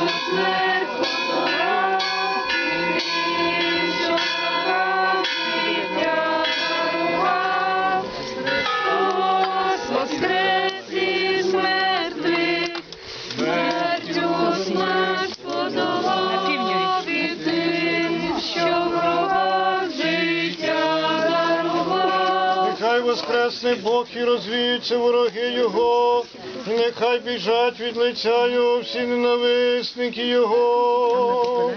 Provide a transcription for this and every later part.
Christmas. Нехай воскресне Бог і розвіються вороги Його, і нехай біжать від лиця Його всі ненависники Його.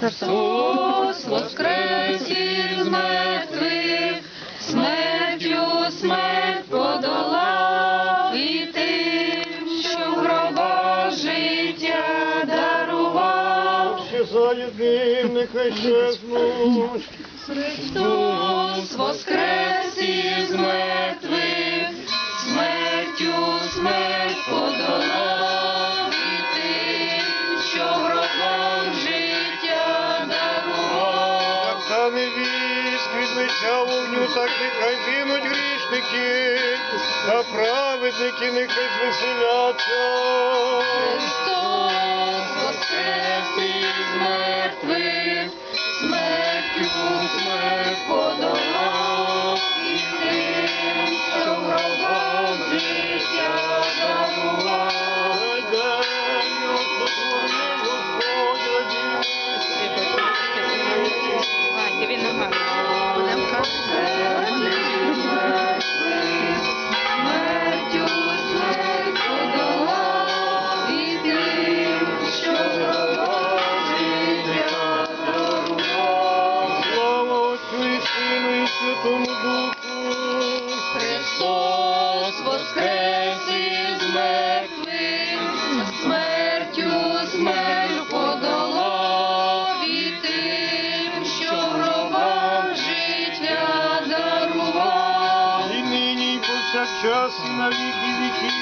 Христос воскрес із мертвих, смертю смерть подолав, і тим, що в гробах життя дарував. Ще заєдним, нехай щезнуть. Христос смерть подолав, і що в гробах життя дарував. Та не вість від лиця вогню, так нехай гинуть грішники, а праведники нехай звеселяться. Христос духу, Христос воскрес із мертвих, смертю смерть подолав і що в гробах життя дарував, і нині повсякчас на віки віки.